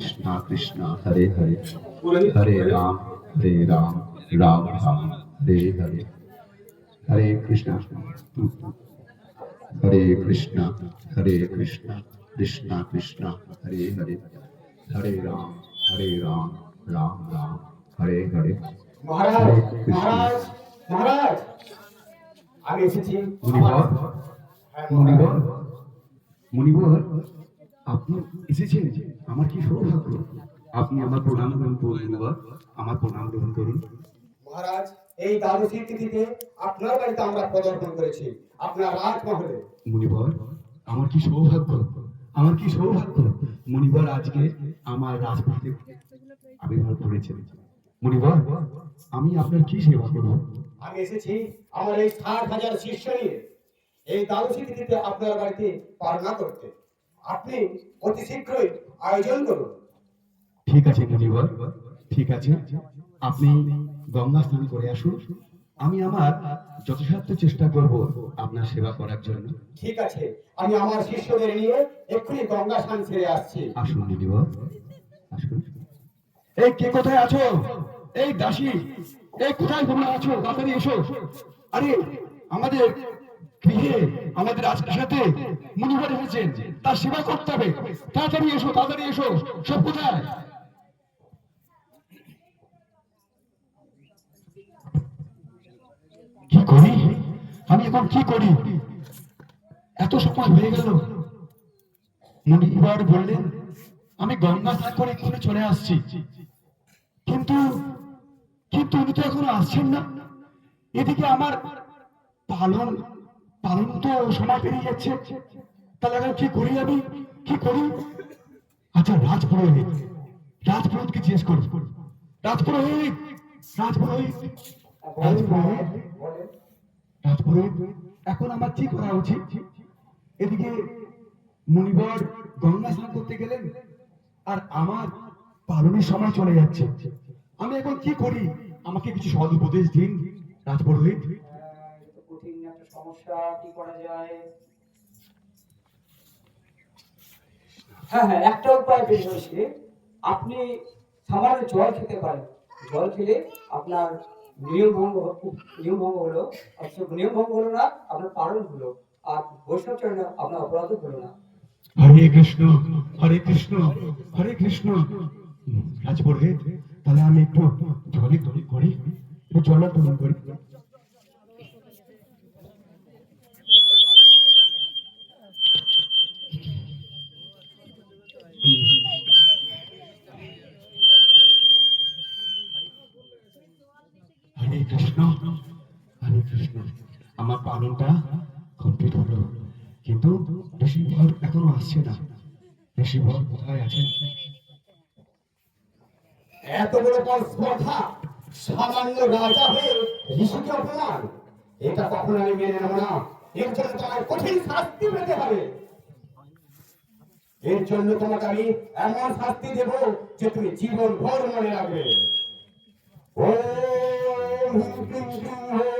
কৃষ্ণ কৃষ্ণ হরে হরে হরে রাম হরে রাম রাম রাম হরে হরে হরে কৃষ্ণ হরে কৃষ্ণ হরে কৃষ্ণ কৃষ্ণ কৃষ্ণ হরে হরে হরে রাম হরে রাম রাম রাম হরে হরে মহারাজ হরে কৃষ্ণ। মহারাজ মহারাজ আপনি এসেছেন আমার কি সৌভাগ্য? আপনি আমার প্রণাম গ্রহণ করুন মুনিবর আমার প্রণাম গ্রহণ করুন। মহারাজ এই দ্বাদশীর তিথিতে আপনার বাড়িতে আমরা পদার্পণ করেছি। আপনার রাজমহলে। মুনিবর আমার কি সৌভাগ্য? আমার কি সৌভাগ্য? মুনিবর আজকে আমার রাজপথে আবির্ভাব করেছেন। মুনিবর আমি আপনার কি সেবা করব? আমি এসেছি আমার এই ষাট হাজার শিষ্য নিয়ে। এই দ্বাদশী তিথিতে আপনার বাড়িতে পালনা করতে। আপনি অতি শীঘ্রই আয়োজন করুন। ঠিক আছে মুনিবর। ঠিক আছে। আপনি গঙ্গা স্নান করে আসুন। আমি আমার যথাসাধ্য চেষ্টা করব আপনার সেবা করার জন্য। ঠিক আছে। আমি আমার শিষ্যদের নিয়ে এক্ষুনি গঙ্গা স্নান ছেড়ে আসছি। আসুন মুনিবর। আসুন। এই কে কোথায় আছো? এই দাসী এই কোথায় তোমরা আছো? তাড়াতাড়ি এসো। আরে আমাদের আমাদের সাথে মুনিবর এসেছেন তার সেবা করতে হবে। তাড়াতাড়ি এসো তাড়াতাড়ি এসো। সব কোথায়? কি করি? আমি এখন কি করি? এত সময় হয়ে গেল। মুনি এবার বললেন, আমি গঙ্গা স্নান করে এক্ষুনি চলে আসছি। কিন্তু কিন্তু উনি তো এখনও আসছেন না। এদিকে আমার পালন পালন তো সময় পেরিয়ে যাচ্ছে। তাহলে এখন কি করি আমি? কি করি? আচ্ছা রাজপুরোহিত। রাজপুরোহিতকে জিজ্ঞেস করি। রাজপুরোহিত! রাজপুরোহিত! রাজপুরোহিত! বলেন রাজপুরোহিত, এখন আমার কি করা উচিত? এদিকে মুনিবর গঙ্গা স্নান করতে গেলেন আর আমার পালনের সময় চলে যাচ্ছে। আমি এখন কি করি? আমাকে কিছু সদ উপদেশ দিন, রাজপুরোহিত। সমস্যা, কি করা যায়? হ্যাঁ হ্যাঁ একটা উপায় বের হয়েছে। আপনি সামান্য জল খেতে পারেন। জল খেলে আপনার নিয়ম ভঙ্গ নিয়ম ভঙ্গ হলো অবশ্য নিয়ম ভঙ্গ হলো না, আপনার পালন হলো। আর বৈষ্ণব চরণে আপনার অপরাধও হলো না। হরে কৃষ্ণ হরে কৃষ্ণ হরে কৃষ্ণ। রাজপুরোহিত তাহলে আমি একটু জলে করি জল তরণ করি হরে কৃষ্ণ হরে কৃষ্ণ আমার পালনটা কমপ্লিট হলো। কিন্তু ঋষিবর এখনও আসছে না। ঋষিবর কোথায় আছেন? এত বড় কথা সামান্য রাজা হয়ে ঋষিকে অপমান, এটা কখনো আমি মেনে নেব না। এর জন্য তোমার কঠিন শাস্তি পেতে হবে। এর জন্য তোমাকে আমি এমন শাস্তি দেব যে তুমি জীবন ভর মনে রাখবে। ওম হিম ক্রিম ক্রিম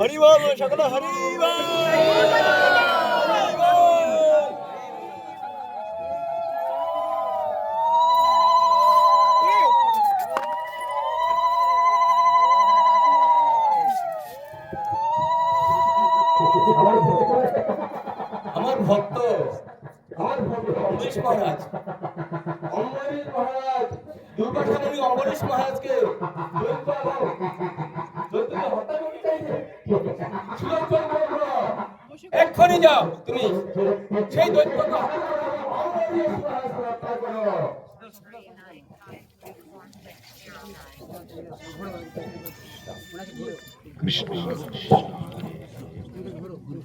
हरिवाम शकल हरिवाम ভক্ত? আমার অমরেশ মহারাজ। অমরেশ মহারাজ দুর্গাসানী অম্বরীশ মহারাজকে দৈত্য এক্ষুনি যাও তুমি। সেই অম্বরীশ করো। কৃষ্ণ।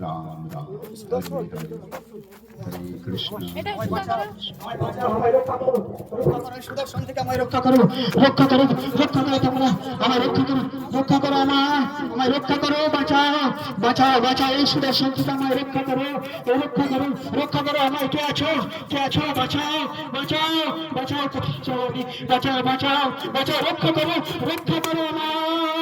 রাম রাম হরে হরে হরে কৃষ্ণ আমায় রক্ষা করো সুদর্শন থেকে আমায় রক্ষা করো রক্ষা করো রক্ষা করো তোমরা আমায় রক্ষা করো রক্ষা করো আমায় আমায় রক্ষা করো বাঁচাও বাঁচাও বাঁচাও এই সুদর্শন থেকে আমায় রক্ষা করো এই রক্ষা করো রক্ষা করো আমায় কে আছো কে আছো বাঁচাও বাঁচাও বাঁচাও? বাঁচাও বাঁচাও বাঁচাও রক্ষা করো রক্ষা করো আমায়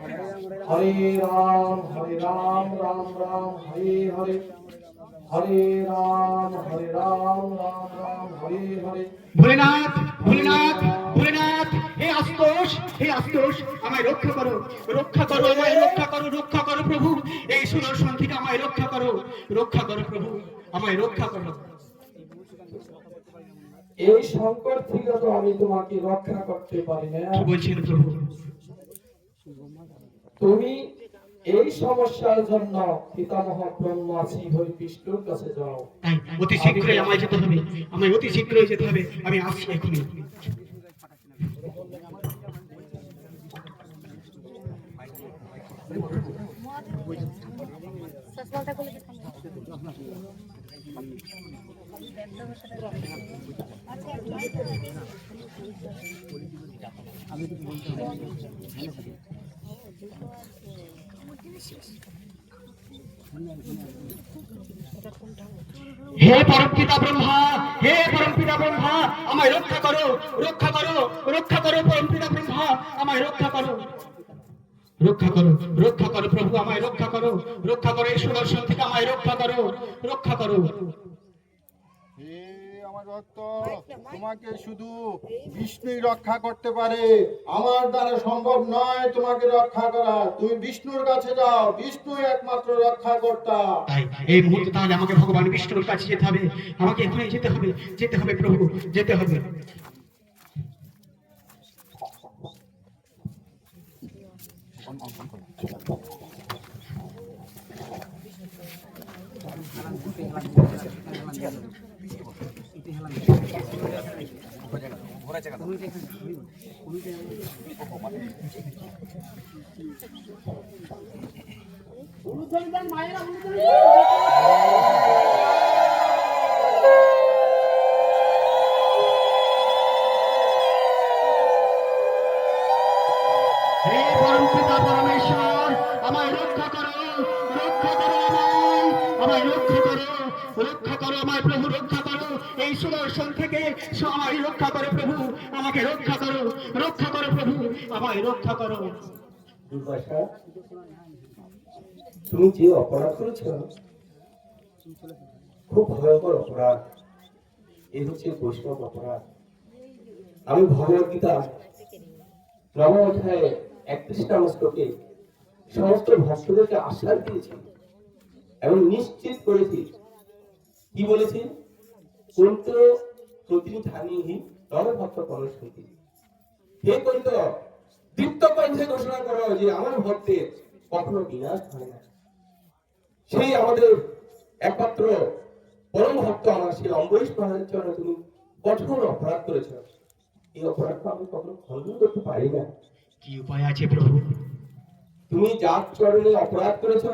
হরে রাম হরে রাম রাম রাম হরে হরে। হরে রাম হরে রাম রাম রাম হরে হরে। ভোলেনাথ ভোলেনাথ ভোলেনাথ হে আস্তোষ হে আস্তোষ আমায় রক্ষা করো রক্ষা করো আমায় রক্ষা করো রক্ষা করো প্রভু। এই সুদর্শন থেকে আমায় রক্ষা করো রক্ষা করো প্রভু আমায় রক্ষা করো। এই সংকট থেকে তো আমি তোমাকে রক্ষা করতে পারি না। বলছেন প্রভু? তুমি এই সমস্যার জন্য পিতামহ ব্রহ্মা শ্রী বিষ্ণুর কাছে যাও। তাই অতি শীঘ্রই আমায় যেতে হবে। আমায় অতি শীঘ্রই যেতে হবে। আমি আসছি এখনই সসমালটা হে পরমপিতা ব্রহ্মা, হে পরম পরমপিতা ব্রহ্মা, আমায় রক্ষা করো রক্ষা করো রক্ষা করো পরম পরমপিতা ব্রহ্মা, আমায় রক্ষা করো। রক্ষা করো রক্ষা করো প্রভু, আমায় রক্ষা করো রক্ষা করো এই সুদর্শন থেকে আমায় রক্ষা করো রক্ষা করো। হে তোমাকে শুধু বিষ্ণুই রক্ষা করতে পারে। আমার দ্বারা সম্ভব নয় তোমাকে রক্ষা করা। তুমি বিষ্ণুর কাছে যাও। বিষ্ণু একমাত্র রক্ষা কর্তা তাই এই মুহূর্তে তাহলে আমাকে ভগবান বিষ্ণুর কাছে যেতে হবে। আমাকে এখনই যেতে হবে। যেতে হবে প্রভু যেতে হবে। হে পরম পিতা পরমেশ্বর আমায় রক্ষা করো রক্ষা করো আমায় আমায় করো, রক্ষা করো আমায়, প্রভু, রক্ষা করো। এই সুদর্শন থেকে স- আমায় রক্ষা করো। আমাকে রক্ষা করো রক্ষা করো প্রভু, আমায় রক্ষা করো। তুমি যে অপরাধ করেছ, খুব ভয়ঙ্কর অপরাধ। এই হচ্ছে বৈষ্ণব অপরাধ। আমি ভগবত গীতা, নবম অধ্যায়ে একত্রিশ নম্বর শ্লোকে সমস্ত ভক্তদেরকে আশ্বাস দিয়েছি এবং নিশ্চিত করেছি। কি বলেছি? কোন প্রতিনিধানী নরভক্ত পরশুতি হে কইত দীপ্ত কণ্ঠে ঘোষণা করো যে আমার ভক্তের কখনো বিনাশ হয় না। সেই আমাদের একমাত্র পরম ভক্ত আমার সেই অম্বরীশ মহারাজের জন্য তুমি কঠোর অপরাধ করেছ। এই অপরাধটা আমি কখনো খণ্ডন করতে পারি না। কি উপায় আছে প্রভু? তুমি যার চরণে অপরাধ করেছ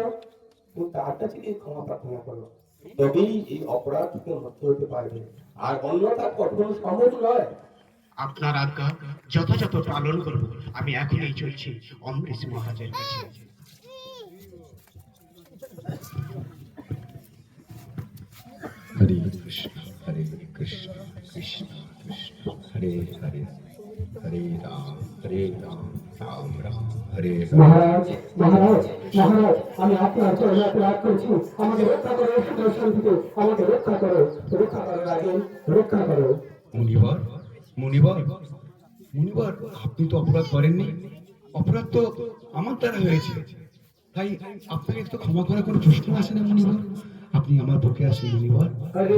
তুমি তার কাছে গিয়ে ক্ষমা প্রার্থনা করো। তবেই এই অপরাধ থেকে মুক্ত হতে পারবে। আর অন্যথা কঠোর সহজ নয়। আপনার আজ্ঞা যথাযথ পালন করব। আমি এখনই চলছি অমৃত মহারাজের কাছে। হরে কৃষ্ণ হরে কৃষ্ণ কৃষ্ণ কৃষ্ণ হরে হরে। হরে রাম হরে রাম রাম রাম হরে মহারাজ মহারাজ মহারাজ আমি আপনার চরণে অপরাধ করেছি। আমাকে রক্ষা করো সুদর্শন থেকে আমাকে রক্ষা করো। রক্ষা করো রাজেন রক্ষা করো। মুনিবর মুনিবর মুনিবর আপনি তো অপরাধ করেননি। অপরাধ তো আমার দ্বারা হয়েছে। তাই আপনাকে তো ক্ষমা করার কোনো প্রশ্ন আসে না মুনিবর? আপনি আমার বুকে আসেন মুনিবর। হরে